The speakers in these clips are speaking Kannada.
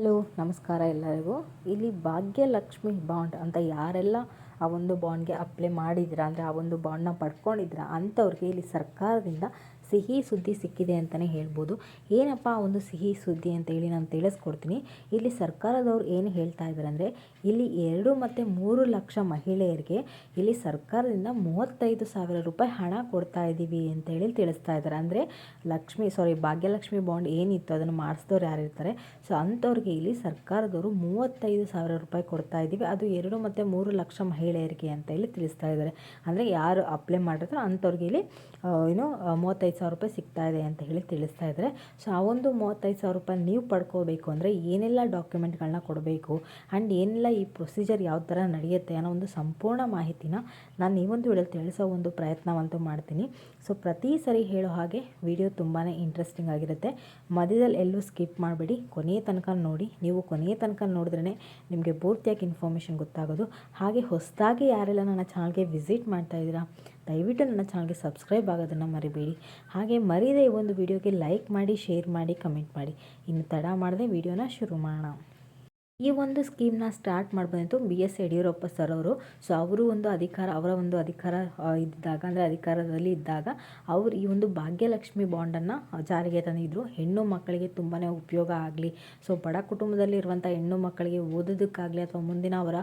ಹಲೋ, ನಮಸ್ಕಾರ ಎಲ್ಲರಿಗೂ. ಇಲ್ಲಿ ಭಾಗ್ಯಲಕ್ಷ್ಮಿ ಬಾಂಡ್ ಅಂತ ಯಾರೆಲ್ಲ ಆ ಒಂದು ಬಾಂಡ್ಗೆ ಅಪ್ಲೈ ಮಾಡಿದ್ದೀರಾ, ಅಂದರೆ ಆ ಒಂದು ಬಾಂಡನ್ನ ಪಡ್ಕೊಂಡಿದ್ದೀರಾ ಅಂಥವ್ರಿಗೆ ಇಲ್ಲಿ ಸರ್ಕಾರದಿಂದ ಸಿಹಿ ಸುದ್ದಿ ಸಿಕ್ಕಿದೆ ಅಂತಲೇ ಹೇಳ್ಬೋದು. ಏನಪ್ಪ ಒಂದು ಸಿಹಿ ಸುದ್ದಿ ಅಂತ ಹೇಳಿ ನಾನು ತಿಳಿಸ್ಕೊಡ್ತೀನಿ. ಇಲ್ಲಿ ಸರ್ಕಾರದವ್ರು ಏನು ಹೇಳ್ತಾ ಇದ್ದಾರೆ ಅಂದರೆ, ಇಲ್ಲಿ ಎರಡು ಮತ್ತು ಮೂರು ಲಕ್ಷ ಮಹಿಳೆಯರಿಗೆ ಇಲ್ಲಿ ಸರ್ಕಾರದಿಂದ ಮೂವತ್ತೈದು ಸಾವಿರ ರೂಪಾಯಿ ಹಣ ಕೊಡ್ತಾ ಇದ್ದೀವಿ ಅಂತ ಹೇಳಿ ತಿಳಿಸ್ತಾ ಇದ್ದಾರೆ. ಅಂದರೆ ಲಕ್ಷ್ಮಿ ಸಾರಿ ಭಾಗ್ಯಲಕ್ಷ್ಮಿ ಬಾಂಡ್ ಏನಿತ್ತು ಅದನ್ನು ಮಾಡಿಸಿದವ್ರು ಯಾರಿರ್ತಾರೆ ಸೊ ಅಂಥವ್ರಿಗೆ ಇಲ್ಲಿ ಸರ್ಕಾರದವರು ಮೂವತ್ತೈದು ಸಾವಿರ ರೂಪಾಯಿ ಕೊಡ್ತಾ ಇದ್ದೀವಿ. ಅದು ಎರಡು ಮತ್ತು ಮೂರು ಲಕ್ಷ ಮಹಿಳೆಯರಿಗೆ ಅಂತ ಹೇಳಿ ತಿಳಿಸ್ತಾ ಇದ್ದಾರೆ. ಅಂದರೆ ಯಾರು ಅಪ್ಲೈ ಮಾಡಿರ್ತಾರೋ ಅಂಥವ್ರಿಗೆ ಇಲ್ಲಿ ಏನು, ಮೂವತ್ತೈದು ಸಾವಿರ ರೂಪಾಯಿ ಸಿಗ್ತಾ ಇದೆ ಅಂತ ಹೇಳಿ ತಿಳಿಸ್ತಾ ಇದ್ದಾರೆ. ಸೊ ಆ ಒಂದು ಮೂವತ್ತೈದು ಸಾವಿರ ರೂಪಾಯಿ ನೀವು ಪಡ್ಕೋಬೇಕು ಅಂದರೆ ಏನೆಲ್ಲ ಡಾಕ್ಯುಮೆಂಟ್ಗಳನ್ನ ಕೊಡಬೇಕು ಆ್ಯಂಡ್ ಏನೆಲ್ಲ ಈ ಪ್ರೊಸೀಜರ್ ಯಾವ ಥರ ನಡೆಯುತ್ತೆ ಅನ್ನೋ ಒಂದು ಸಂಪೂರ್ಣ ಮಾಹಿತಿನ ನಾನು ಈ ಒಂದು ತಿಳಿಸೋ ಒಂದು ಪ್ರಯತ್ನವಂತೂ ಮಾಡ್ತೀನಿ. ಸೊ ಪ್ರತಿ ಸರಿ ಹೇಳೋ ಹಾಗೆ ವಿಡಿಯೋ ತುಂಬಾ ಇಂಟ್ರೆಸ್ಟಿಂಗ್ ಆಗಿರುತ್ತೆ. ಮಧ್ಯದಲ್ಲಿ ಎಲ್ಲೂ ಸ್ಕಿಪ್ ಮಾಡಬೇಡಿ. ಕೊನೆಯ ತನಕ ನೋಡಿ. ನೀವು ಕೊನೆಯ ತನಕ ನೋಡಿದ್ರೇ ನಿಮಗೆ ಪೂರ್ತಿಯಾಗಿ ಇನ್ಫಾರ್ಮೇಷನ್ ಗೊತ್ತಾಗೋದು. ಹಾಗೆ ಹೊಸದಾಗಿ ಯಾರೆಲ್ಲ ನನ್ನ ಚಾನಲ್ಗೆ ವಿಸಿಟ್ ಮಾಡ್ತಾ ಇದ್ದೀರಾ ದಯವಿಟ್ಟು ನನ್ನ ಚಾನಲ್ಗೆ ಸಬ್ಸ್ಕ್ರೈಬ್ ಆಗೋದನ್ನು ಮರಿಬೇಡಿ. ಹಾಗೆ ಮರೀದೆ ಈ ಒಂದು ವಿಡಿಯೋಗೆ ಲೈಕ್ ಮಾಡಿ ಶೇರ್ ಮಾಡಿ ಕಮೆಂಟ್ ಮಾಡಿ. ಇನ್ನು ತಡ ಮಾಡದೆ ವಿಡಿಯೋನ ಶುರು ಮಾಡೋಣ. ಈ ಒಂದು ಸ್ಕೀಮ್ನ ಸ್ಟಾರ್ಟ್ ಮಾಡ್ಬಂತು ಬಿ ಎಸ್ ಯಡಿಯೂರಪ್ಪ ಸರ್ ಅವರು. ಸೊ ಅವರು ಒಂದು ಅಧಿಕಾರ, ಅವರ ಒಂದು ಅಧಿಕಾರ ಇದ್ದಾಗ, ಅಂದರೆ ಅಧಿಕಾರದಲ್ಲಿ ಇದ್ದಾಗ ಅವರು ಈ ಒಂದು ಭಾಗ್ಯಲಕ್ಷ್ಮಿ ಬಾಂಡನ್ನು ಜಾರಿಗೆ ತಂದಿದ್ದರು ಹೆಣ್ಣು ಮಕ್ಕಳಿಗೆ ತುಂಬಾ ಉಪಯೋಗ ಆಗಲಿ. ಸೊ ಬಡ ಕುಟುಂಬದಲ್ಲಿರುವಂಥ ಹೆಣ್ಣು ಮಕ್ಕಳಿಗೆ ಓದೋದಕ್ಕಾಗಲಿ ಅಥವಾ ಮುಂದಿನ ಅವರ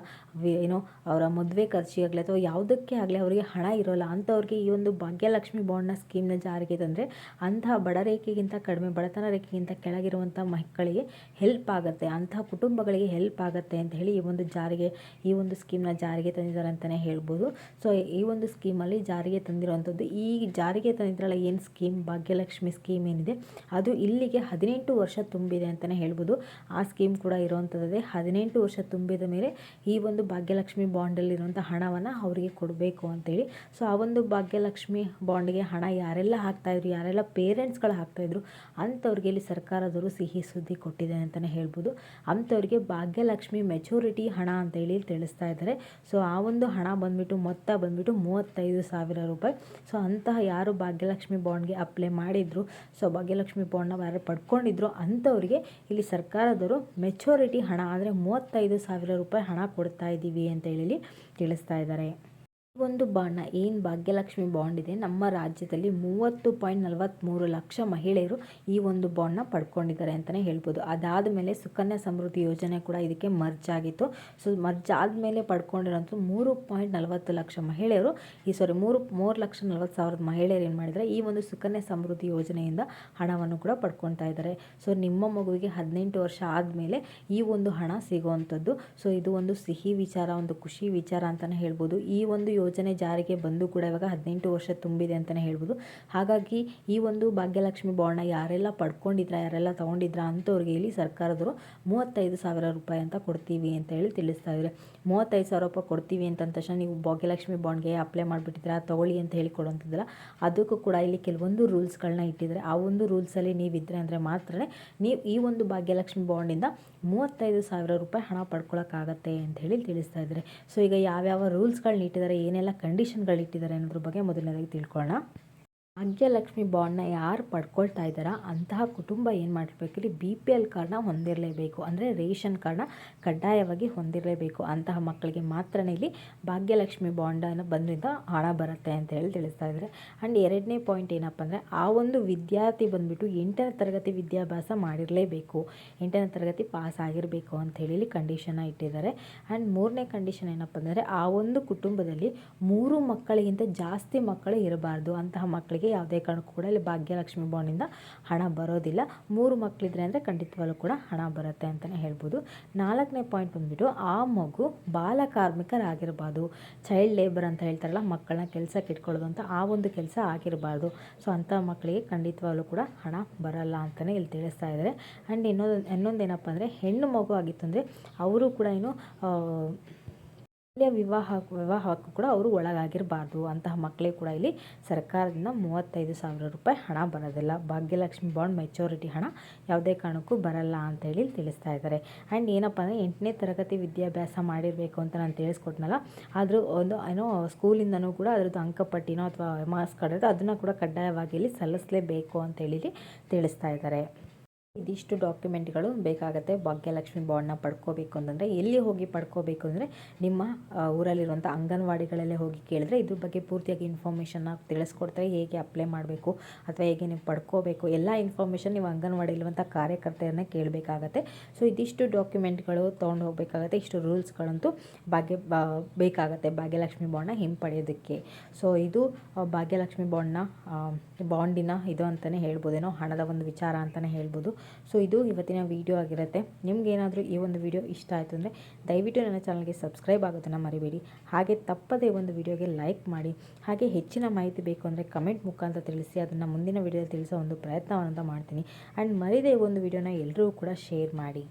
ಏನೋ, ಅವರ ಮದುವೆ ಖರ್ಚಿಗಾಗಲಿ ಅಥವಾ ಯಾವುದಕ್ಕೆ ಆಗಲಿ ಅವರಿಗೆ ಹಣ ಇರೋಲ್ಲ. ಅಂಥವ್ರಿಗೆ ಈ ಒಂದು ಭಾಗ್ಯಲಕ್ಷ್ಮಿ ಬಾಂಡ್ನ ಸ್ಕೀಮ್ನ ಜಾರಿಗೆ ತಂದರೆ ಅಂತಹ ಬಡ ರೇಖೆಗಿಂತ ಕಡಿಮೆ, ಬಡತನ ರೇಖೆಗಿಂತ ಕೆಳಗಿರುವಂಥ ಮಕ್ಕಳಿಗೆ ಹೆಲ್ಪ್ ಆಗುತ್ತೆ. ಅಂತಹ ಕುಟುಂಬಗಳಿಗೆ ಹೆಲ್ಪ್ ಆಗುತ್ತೆ ಅಂತ ಹೇಳಿ ಈ ಒಂದು ಜಾರಿಗೆ, ಈ ಒಂದು ಸ್ಕೀಮ್ನ ಜಾರಿಗೆ ತಂದಿದ್ದಾರೆ ಅಂತಲೇ ಹೇಳ್ಬೋದು. ಸೊ ಈ ಒಂದು ಸ್ಕೀಮಲ್ಲಿ ಜಾರಿಗೆ ತಂದಿರುವಂಥದ್ದು, ಈ ಜಾರಿಗೆ ತಂದಿದ್ರಲ್ಲ ಏನು ಸ್ಕೀಮ್ ಭಾಗ್ಯಲಕ್ಷ್ಮಿ ಸ್ಕೀಮ್ ಏನಿದೆ, ಅದು ಇಲ್ಲಿಗೆ ಹದಿನೆಂಟು ವರ್ಷ ತುಂಬಿದೆ ಅಂತಲೇ ಹೇಳ್ಬೋದು. ಆ ಸ್ಕೀಮ್ ಕೂಡ ಇರುವಂಥದ್ದೇ. ಹದಿನೆಂಟು ವರ್ಷ ತುಂಬಿದ ಮೇಲೆ ಈ ಒಂದು ಭಾಗ್ಯಲಕ್ಷ್ಮಿ ಬಾಂಡಲ್ಲಿರುವಂಥ ಹಣವನ್ನು ಅವರಿಗೆ ಕೊಡಬೇಕು ಅಂತೇಳಿ. ಸೊ ಆ ಒಂದು ಭಾಗ್ಯಲಕ್ಷ್ಮಿ ಬಾಂಡ್ಗೆ ಹಣ ಯಾರೆಲ್ಲ ಹಾಕ್ತಾಯಿದ್ರು ಯಾರೆಲ್ಲ ಪೇರೆಂಟ್ಸ್ಗಳು ಹಾಕ್ತಾಯಿದ್ರು ಅಂಥವ್ರಿಗೆ ಇಲ್ಲಿ ಸರ್ಕಾರದವರು ಸಿಹಿ ಸುದ್ದಿ ಕೊಟ್ಟಿದೆ ಅಂತಲೇ ಹೇಳ್ಬೋದು. ಅಂಥವ್ರಿಗೆ ಭಾಗ್ಯಲಕ್ಷ್ಮಿ ಮೆಚೂರಿಟಿ ಹಣ ಅಂತ ಹೇಳಿ ತಿಳಿಸ್ತಾ ಇದ್ದಾರೆ. ಸೊ ಆ ಒಂದು ಹಣ ಬಂದ್ಬಿಟ್ಟು ಮೊತ್ತ ಬಂದ್ಬಿಟ್ಟು ಮೂವತ್ತೈದು ಸಾವಿರ ರೂಪಾಯಿ. ಸೊ ಅಂತಹ ಯಾರು ಭಾಗ್ಯಲಕ್ಷ್ಮಿ ಬಾಂಡ್ಗೆ ಅಪ್ಲೈ ಮಾಡಿದ್ರು ಸೊ ಭಾಗ್ಯಲಕ್ಷ್ಮಿ ಬಾಂಡ್ನ ಯಾರು ಪಡ್ಕೊಂಡಿದ್ರು ಅಂಥವ್ರಿಗೆ ಇಲ್ಲಿ ಸರ್ಕಾರದವರು ಮೆಚೂರಿಟಿ ಹಣ ಅಂದರೆ ಮೂವತ್ತೈದು ಸಾವಿರ ರೂಪಾಯಿ ಹಣ ಕೊಡ್ತಾ ಇದ್ದೀವಿ ಅಂತ ಹೇಳಿ ತಿಳಿಸ್ತಾ ಇದ್ದಾರೆ. ಒಂದು ಬಾಂಡ್ನ ಏನು ಭಾಗ್ಯಲಕ್ಷ್ಮಿ ಬಾಂಡ್ ಇದೆ? ನಮ್ಮ ರಾಜ್ಯದಲ್ಲಿ ಮೂವತ್ತು ಪಾಯಿಂಟ್ ನಲವತ್ತ್ಮೂರು ಲಕ್ಷ ಮಹಿಳೆಯರು ಈ ಒಂದು ಬಾಂಡ್ನ ಪಡ್ಕೊಂಡಿದ್ದಾರೆ ಅಂತಲೇ ಹೇಳ್ಬೋದು. ಅದಾದ ಮೇಲೆ ಸುಕನ್ಯಾ ಸಮೃದ್ಧಿ ಯೋಜನೆ ಕೂಡ ಇದಕ್ಕೆ ಮರ್ಜ್ ಆಗಿತ್ತು. ಸೊ, ಮರ್ಜ್ ಆದಮೇಲೆ ಪಡ್ಕೊಂಡಿರೋಂಥ ಮೂರು ಪಾಯಿಂಟ್ ನಲವತ್ತು ಲಕ್ಷ ಮಹಿಳೆಯರು, ಈ ಸಾರಿ ಮೂರು ಮೂರು ಲಕ್ಷ ನಲವತ್ತು ಸಾವಿರದ ಮಹಿಳೆಯರು ಏನು ಮಾಡಿದ್ದಾರೆ? ಈ ಒಂದು ಸುಕನ್ಯಾ ಸಮೃದ್ಧಿ ಯೋಜನೆಯಿಂದ ಹಣವನ್ನು ಕೂಡ ಪಡ್ಕೊಳ್ತಾ ಇದ್ದಾರೆ. ಸೊ, ನಿಮ್ಮ ಮಗುವಿಗೆ ಹದಿನೆಂಟು ವರ್ಷ ಆದಮೇಲೆ ಈ ಒಂದು ಹಣ ಸಿಗುವಂಥದ್ದು. ಸೊ, ಇದು ಒಂದು ಸಿಹಿ ವಿಚಾರ, ಒಂದು ಖುಷಿ ವಿಚಾರ ಅಂತಲೇ ಹೇಳ್ಬೋದು. ಈ ಒಂದು ಯೋಜನೆ ಜಾರಿಗೆ ಬಂದು ಕೂಡ ಇವಾಗ ಹದಿನೆಂಟು ವರ್ಷ ತುಂಬಿದೆ ಅಂತಲೇ ಹೇಳ್ಬೋದು. ಹಾಗಾಗಿ ಈ ಒಂದು ಭಾಗ್ಯಲಕ್ಷ್ಮಿ ಬಾಂಡ್ನ ಯಾರೆಲ್ಲ ಪಡ್ಕೊಂಡಿದ್ರ, ಯಾರೆಲ್ಲ ತೊಗೊಂಡಿದ್ರ ಅಂಥವ್ರಿಗೆ ಇಲ್ಲಿ ಸರ್ಕಾರದವರು ಮೂವತ್ತೈದು ಸಾವಿರ ರೂಪಾಯಿ ಅಂತ ಕೊಡ್ತೀವಿ ಅಂತ ಹೇಳಿ ತಿಳಿಸ್ತಾ ಇದ್ದಾರೆ ಮೂವತ್ತೈದು ಸಾವಿರ ರೂಪಾಯಿ ಕೊಡ್ತೀವಿ ಅಂತ ತಕ್ಷಣ ನೀವು ಭಾಗ್ಯಲಕ್ಷ್ಮಿ ಬಾಂಡ್ಗೆ ಅಪ್ಲೈ ಮಾಡಿಬಿಟ್ಟಿದ್ದೀರಾ ತೊಗೊಳ್ಳಿ ಅಂತ ಹೇಳಿ ಕೊಡುವಂಥದ್ದಲ್ಲ ಅದಕ್ಕೂ ಕೂಡ ಇಲ್ಲಿ ಕೆಲವೊಂದು ರೂಲ್ಸ್ಗಳನ್ನ ಇಟ್ಟಿದ್ದಾರೆ ಆ ಒಂದು ರೂಲ್ಸಲ್ಲಿ ನೀವಿದ್ದರೆ ಅಂದರೆ ಮಾತ್ರ ನೀವು ಈ ಒಂದು ಭಾಗ್ಯಲಕ್ಷ್ಮಿ ಬಾಂಡಿಂದ ಮೂವತ್ತೈದು ಸಾವಿರ ರೂಪಾಯಿ ಹಣ ಪಡ್ಕೊಳ್ಳೋಕ್ಕಾಗತ್ತೆ ಅಂತ ಹೇಳಿ ತಿಳಿಸ್ತಾ ಇದ್ದಾರೆ ಸೊ ಈಗ ಯಾವ್ಯಾವ ರೂಲ್ಸ್ಗಳನ್ನ ಇಟ್ಟಿದ್ದಾರೆ ಏನೇ ಏನೆಲ್ಲ ಕಂಡೀಷನ್ಗಳು ಇಟ್ಟಿದ್ದಾರೆ ಅನ್ನೋದ್ರ ಬಗ್ಗೆ ಮೊದಲನೇದಾಗಿ ತಿಳ್ಕೊಳ್ಳೋಣ. ಭಾಗ್ಯಲಕ್ಷ್ಮಿ ಬಾಂಡ್ನ ಯಾರು ಪಡ್ಕೊಳ್ತಾ ಇದ್ದಾರೋ? ಅಂತಹ ಕುಟುಂಬ ಏನು ಮಾಡಿರ್ಬೇಕ್ರಿ ಬಿ ಪಿ ಎಲ್ ಕಾರ್ಡ್ನ ಹೊಂದಿರಲೇಬೇಕು. ಅಂದರೆ ರೇಷನ್ ಕಾರ್ಡ್ನ ಕಡ್ಡಾಯವಾಗಿ ಹೊಂದಿರಲೇಬೇಕು. ಅಂತಹ ಮಕ್ಕಳಿಗೆ ಮಾತ್ರ ಇಲ್ಲಿ ಭಾಗ್ಯಲಕ್ಷ್ಮಿ ಬಾಂಡನ್ನು ಬಂದಿಂದ ಹಣ ಬರುತ್ತೆ ಅಂತ ಹೇಳಿ ತಿಳಿಸ್ತಾ ಇದ್ದಾರೆ. ಆ್ಯಂಡ್ ಎರಡನೇ ಪಾಯಿಂಟ್ ಏನಪ್ಪ ಅಂದರೆ ಆ ಒಂದು ವಿದ್ಯಾರ್ಥಿ ಬಂದುಬಿಟ್ಟು ಎಂಟನೇ ತರಗತಿ ವಿದ್ಯಾಭ್ಯಾಸ ಮಾಡಿರಲೇಬೇಕು. ಎಂಟನೇ ತರಗತಿ ಪಾಸ್ ಆಗಿರಬೇಕು ಅಂತ ಹೇಳಿ ಕಂಡೀಷನ್ನ ಇಟ್ಟಿದ್ದಾರೆ. ಆ್ಯಂಡ್ ಮೂರನೇ ಕಂಡೀಷನ್ ಏನಪ್ಪ ಅಂದರೆ ಆ ಒಂದು ಕುಟುಂಬದಲ್ಲಿ ಮೂರು ಮಕ್ಕಳಿಗಿಂತ ಜಾಸ್ತಿ ಮಕ್ಕಳು ಇರಬಾರ್ದು. ಅಂತಹ ಮಕ್ಕಳಿಗೆ ಯಾವುದೇ ಕಾರಣಕ್ಕೂ ಕೂಡ ಇಲ್ಲಿ ಭಾಗ್ಯಲಕ್ಷ್ಮಿ ಬಾಂಡಿಂದ ಹಣ ಬರೋದಿಲ್ಲ. ಮೂರು ಮಕ್ಕಳಿದ್ರೆ ಅಂದರೆ ಖಂಡಿತವಾಗ್ಲೂ ಕೂಡ ಹಣ ಬರುತ್ತೆ ಅಂತಲೇ ಹೇಳ್ಬೋದು. ನಾಲ್ಕನೇ ಪಾಯಿಂಟ್ ಬಂದುಬಿಟ್ಟು ಆ ಮಗು ಬಾಲ ಕಾರ್ಮಿಕರಾಗಿರಬಾರ್ದು. ಚೈಲ್ಡ್ ಲೇಬರ್ ಅಂತ ಹೇಳ್ತಾರಲ್ಲ, ಮಕ್ಕಳನ್ನ ಕೆಲಸಕ್ಕೆ ಇಟ್ಕೊಳ್ಳೋದು ಅಂತ ಆ ಒಂದು ಕೆಲಸ ಆಗಿರಬಾರ್ದು. ಸೊ ಅಂಥ ಮಕ್ಕಳಿಗೆ ಖಂಡಿತವಾಗ್ಲೂ ಕೂಡ ಹಣ ಬರಲ್ಲ ಅಂತಲೇ ಇಲ್ಲಿ ತಿಳಿಸ್ತಾ ಇದ್ದಾರೆ. ಆ್ಯಂಡ್ ಇನ್ನೊಂದು ಇನ್ನೊಂದು ಏನಪ್ಪ ಅಂದರೆ ಹೆಣ್ಣು ಮಗು ಆಗಿತ್ತು ಅಂದರೆ, ಅವರು ಕೂಡ ಏನು ಬಾಲ್ಯ ವಿವಾಹ ವಿವಾಹಕ್ಕೂ ಕೂಡ ಅವರು ಒಳಗಾಗಿರಬಾರ್ದು. ಅಂತಹ ಮಕ್ಕಳಿಗೆ ಕೂಡ ಇಲ್ಲಿ ಸರ್ಕಾರದಿಂದ ಮೂವತ್ತೈದು ಸಾವಿರ ರೂಪಾಯಿ ಹಣ ಬರೋದಿಲ್ಲ. ಭಾಗ್ಯಲಕ್ಷ್ಮಿ ಬಾಂಡ್ ಮೆಚೋರಿಟಿ ಹಣ ಯಾವುದೇ ಕಾರಣಕ್ಕೂ ಬರಲ್ಲ ಅಂತ ಹೇಳಿ ತಿಳಿಸ್ತಾ ಇದ್ದಾರೆ. ಆ್ಯಂಡ್ ಏನಪ್ಪ ಅಂದರೆ ಎಂಟನೇ ತರಗತಿ ವಿದ್ಯಾಭ್ಯಾಸ ಮಾಡಿರಬೇಕು ಅಂತ ನಾನು ತಿಳಿಸ್ಕೊಟ್ನಲ್ಲ, ಆದರೂ ಒಂದು ಏನೋ ಸ್ಕೂಲಿಂದನೂ ಕೂಡ ಅದರದ್ದು ಅಂಕಪಟ್ಟಿನೋ ಅಥವಾ ಮಾರ್ಕ್ಸ್ ಕಾರ್ಡ್ ಅದನ್ನು ಕೂಡ ಕಡ್ಡಾಯವಾಗಿ ಇಲ್ಲಿ ಸಲ್ಲಿಸಲೇಬೇಕು ಅಂತ ಹೇಳಿ ತಿಳಿಸ್ತಾ ಇದ್ದಾರೆ. ಇದಿಷ್ಟು ಡಾಕ್ಯುಮೆಂಟ್ಗಳು ಬೇಕಾಗುತ್ತೆ. ಭಾಗ್ಯಲಕ್ಷ್ಮಿ ಬಾಂಡ್ನ ಪಡ್ಕೋಬೇಕು ಅಂತಂದರೆ ಎಲ್ಲಿ ಹೋಗಿ ಪಡ್ಕೋಬೇಕು ಅಂದರೆ ನಿಮ್ಮ ಊರಲ್ಲಿರುವಂಥ ಅಂಗನವಾಡಿಗಳಲ್ಲೇ ಹೋಗಿ ಕೇಳಿದ್ರೆ ಇದ್ರ ಬಗ್ಗೆ ಪೂರ್ತಿಯಾಗಿ ಇನ್ಫಾರ್ಮೇಷನ್ನ ತಿಳಿಸ್ಕೊಡ್ತಾರೆ. ಹೇಗೆ ಅಪ್ಲೈ ಮಾಡಬೇಕು ಅಥವಾ ಹೇಗೆ ನೀವು ಪಡ್ಕೋಬೇಕು ಎಲ್ಲ ಇನ್ಫಾರ್ಮೇಷನ್ ನೀವು ಅಂಗನವಾಡಿಲಿರುವಂಥ ಕಾರ್ಯಕರ್ತೆಯನ್ನು ಕೇಳಬೇಕಾಗತ್ತೆ. ಸೊ ಇದಿಷ್ಟು ಡಾಕ್ಯುಮೆಂಟ್ಗಳು ತೊಗೊಂಡು ಹೋಗಬೇಕಾಗತ್ತೆ. ಇಷ್ಟು ರೂಲ್ಸ್ಗಳಂತೂ ಭಾಗ್ಯ ಬೇಕಾಗತ್ತೆ ಭಾಗ್ಯಲಕ್ಷ್ಮಿ ಬಾಂಡ್ನ ಹಿಂಪಡೆಯೋದಕ್ಕೆ. ಸೊ ಇದು ಭಾಗ್ಯಲಕ್ಷ್ಮಿ ಬಾಂಡ್ನ ಬಾಂಡಿನ ಇದು ಅಂತಲೇ ಹೇಳ್ಬೋದೇನೋ, ಹಣದ ಒಂದು ವಿಚಾರ ಅಂತಲೇ ಹೇಳ್ಬೋದು. ಸೊ ಇದು ಇವತ್ತಿನ ವಿಡಿಯೋ ಆಗಿರುತ್ತೆ. ನಿಮ್ಗೇನಾದರೂ ಈ ಒಂದು ವಿಡಿಯೋ ಇಷ್ಟ ಆಯಿತು ಅಂದರೆ ದಯವಿಟ್ಟು ನನ್ನ ಚಾನಲ್ಗೆ ಸಬ್ಸ್ಕ್ರೈಬ್ ಆಗೋದನ್ನು ಮರಿಬೇಡಿ. ಹಾಗೆ ತಪ್ಪದೇ ಒಂದು ವಿಡಿಯೋಗೆ ಲೈಕ್ ಮಾಡಿ. ಹಾಗೆ ಹೆಚ್ಚಿನ ಮಾಹಿತಿ ಬೇಕು ಅಂದರೆ ಕಮೆಂಟ್ ಮುಖಾಂತರ ತಿಳಿಸಿ. ಅದನ್ನು ಮುಂದಿನ ವಿಡಿಯೋದಲ್ಲಿ ತಿಳಿಸೋ ಒಂದು ಪ್ರಯತ್ನವನ್ನು ಮಾಡ್ತೀನಿ. ಆ್ಯಂಡ್ ಮರಿದೇ ಒಂದು ವಿಡಿಯೋನ ಎಲ್ಲರೂ ಕೂಡ ಶೇರ್ ಮಾಡಿ.